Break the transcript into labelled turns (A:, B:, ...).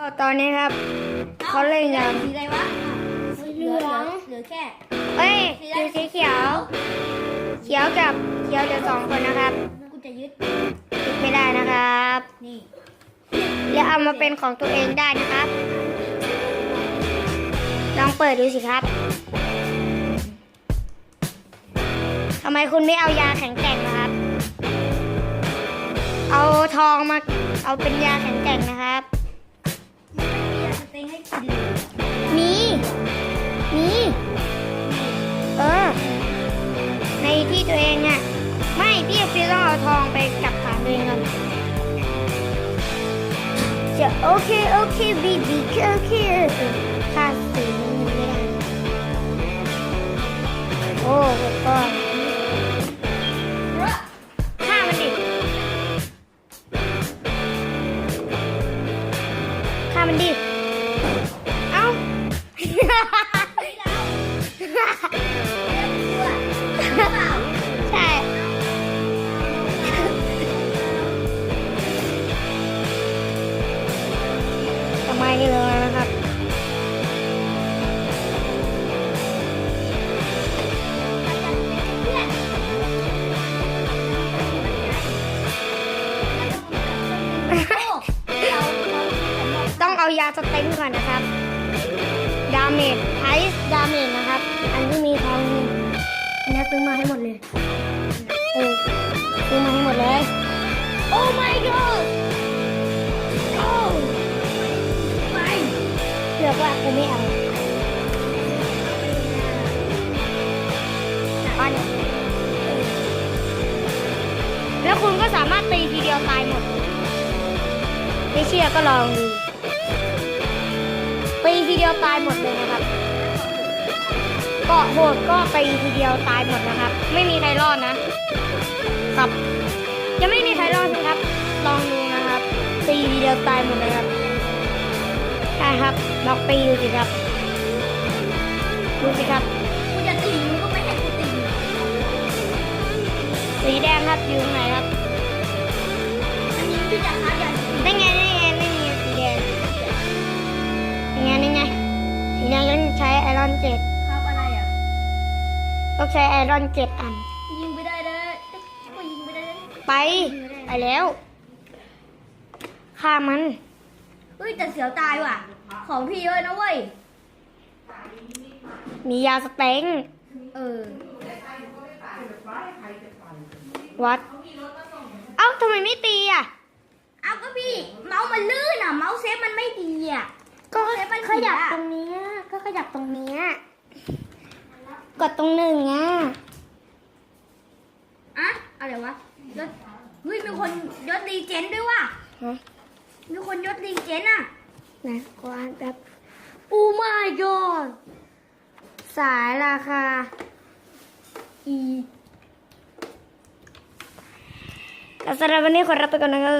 A: ก็ตอนนี้ครับเขาเล่นกัน
B: สีอะไรวะ
C: เหลือง
B: เหลือแค่
A: เอ้ยคือสีเขียว เขียวกับเขียวจะสองคนนะครับ
B: กูจะยึด
A: ติดไม่ได้นะครับ
B: นี่
A: แล้วเอามาเป็นของตัวเองได้นะครับ ลองเปิดดูสิครับทำไมคุณไม่เอายาแข็งแกร่งนะครับ เอาทองมา เอาเป็นยาแข็งแกร่งนะครับ
B: อยากสเต็งให้กินเลย
A: มี มี เออ ในที่ตัวเองอะไม่พี่ฟิวต้องเอาทองไปกับฐานตัวเองก่อนจะโอเคโอเคบีบีโอเคค่าสีมันไม่ได้โอ้ก็ฆ่ามันดิฆ่ามันดิาสเต็งก่อนนะครับ ดาเมจไอซ์ดาเมจนะครับ อันที่มีทองนี่อันนี้ซื้อมาให้หมดเลย เออซื้อมาให้หมดเลย โอ้ my god โอ้ไม่เลือกว่ากูไม่เอาอันแล้วคุณก็สามารถตีทีเดียวตายหมด ไม่เชื่อก็ลองดู ตีทีเดียวตายหมดเลยนะครับ เกาะโหดก็ตีทีเดียวตายหมดนะครับ ไม่มีใครรอดนะ ครับจะไม่มีใครรอดนะครับ ลองดูนะครับ ตีทีเดียวตายหมดเลยครับใช่ครับลองตีดูสิครับดูสิครับ
B: กูจะตีมึงก็ไม่ให้กูตี
A: สีแดงครับอยู่ตรงไหนครับ
B: อันนี้พี่จะค้าอย่าง
A: ได้ไง ต้องใช้ไอรอนเจ็ดอัน
B: ยิงไปได้เลยกูยิงไปได้เลย
A: ไป ไปแล้วฆ่ามัน
B: เฮ้ยแต่เสียวตายว่ะ ของพี่เยอะนะเว้ย
A: มียาสเต็ง
B: เออ
A: วัด เอ้าทำไมไม่ตีอะ
B: เอาก็พี่ เมาส์มันลื่นอะ เมาส์เซฟมันไม่ดีอะ
A: ก็
B: เซฟมัน
A: ขยับ
B: เสีย
A: ตรงเนี้ยก็ขยับตรงเนี้ย กดตรงหนึ่งอะ
B: อะอะไรวะยศเฮ้ยมีคนยศดีเจนด้วยว่ะ
A: ฮะ
B: มีคนยศดีเจนอะ
A: นะกวานแบบโอ้ my god สายราคาอีแต่สำหรับวันนี้ขอรับไปก่อนนะครับ